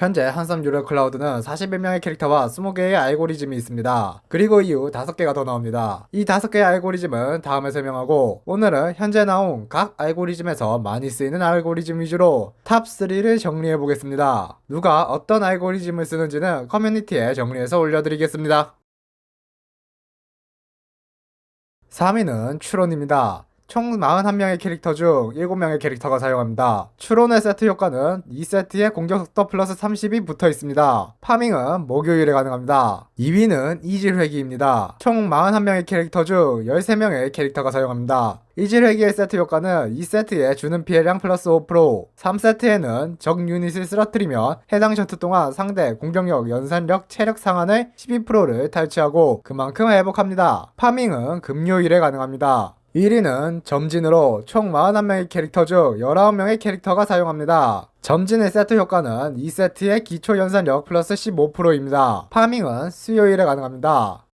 현재 한섬 유료 클라우드는 41명의 캐릭터와 20개의 알고리즘이 있습니다. 그리고 이후 5개가 더 나옵니다. 이 5개의 알고리즘은 다음에 설명하고 오늘은 현재 나온 각 알고리즘에서 많이 쓰이는 알고리즘 위주로 탑 3를 정리해 보겠습니다. 누가 어떤 알고리즘을 쓰는지는 커뮤니티에 정리해서 올려드리겠습니다. 3위는 추론입니다. 총 41명의 캐릭터 중 7명의 캐릭터가 사용합니다. 추론의 세트 효과는 2세트에 공격 속도 플러스 30이 붙어 있습니다. 파밍은 목요일에 가능합니다. 2위는 이질회기입니다. 총 41명의 캐릭터 중 13명의 캐릭터가 사용합니다. 이질회기의 세트 효과는 2세트에 주는 피해량 플러스 5%, 3세트에는 적 유닛을 쓰러뜨리면 해당 셔트 동안 상대 공격력, 연산력, 체력 상한을 12%를 탈취하고 그만큼 회복합니다. 파밍은 금요일에 가능합니다. 1위는 점진으로 총 41명의 캐릭터 중 19명의 캐릭터가 사용합니다. 점진의 세트 효과는 2세트의 기초 연산력 플러스 15%입니다. 파밍은 수요일에 가능합니다.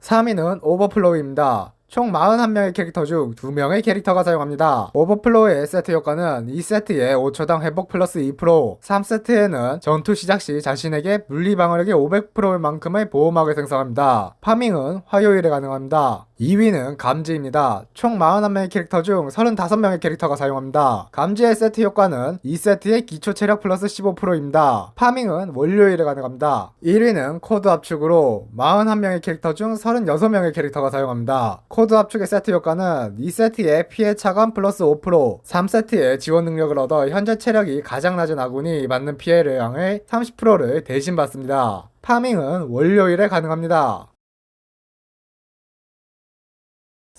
3위는 오버플로우입니다. 총 41명의 캐릭터 중 2명의 캐릭터가 사용합니다. 오버플로우의 세트 효과는 2세트에 5초당 회복 플러스 2%, 3세트에는 전투 시작 시 자신에게 물리 방어력의 500%만큼의 보호막을 생성합니다. 파밍은 화요일에 가능합니다. 2위는 감지입니다. 총 41명의 캐릭터 중 35명의 캐릭터가 사용합니다. 감지의 세트 효과는 2세트의 기초 체력 플러스 15%입니다. 파밍은 월요일에 가능합니다. 1위는 코드 압축으로 41명의 캐릭터 중 36명의 캐릭터가 사용합니다. 코드 압축의 세트 효과는 2세트의 피해 차감 플러스 5%, 3세트의 지원 능력을 얻어 현재 체력이 가장 낮은 아군이 받는 피해를 양의 30%를 대신 받습니다. 파밍은 월요일에 가능합니다.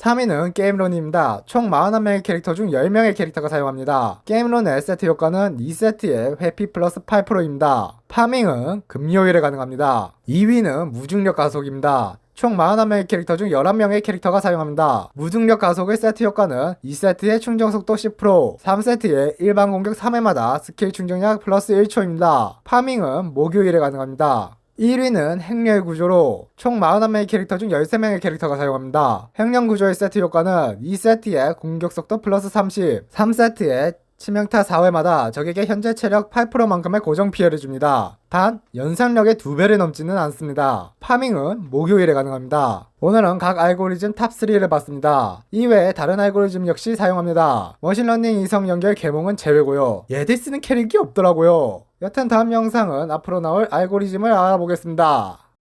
3위는 게임론입니다. 총 41명의 캐릭터 중 10명의 캐릭터가 사용합니다. 게임론의 세트 효과는 2세트에 회피 플러스 8%입니다. 파밍은 금요일에 가능합니다. 2위는 무중력 가속입니다. 총 41명의 캐릭터 중 11명의 캐릭터가 사용합니다. 무중력 가속의 세트 효과는 2세트의 충전 속도 10%, 3세트의 일반 공격 3회마다 스킬 충전량 플러스 1초입니다. 파밍은 목요일에 가능합니다. 1위는 행렬 구조로 총 41명의 캐릭터 중 13명의 캐릭터가 사용합니다. 행렬 구조의 세트 효과는 2세트의 공격 속도 플러스 30, 3세트의 치명타 4회마다 적에게 현재 체력 8%만큼의 고정 피해를 줍니다. 단, 연상력의 2배를 넘지는 않습니다. 파밍은 목요일에 가능합니다. 오늘은 각 알고리즘 탑3를 봤습니다. 이외에 다른 알고리즘 역시 사용합니다. 머신러닝 이성 연결 계몽은 제외고요. 얘들 쓰는 캐릭이 없더라고요. 여튼 다음 영상은 앞으로 나올 알고리즘을 알아보겠습니다.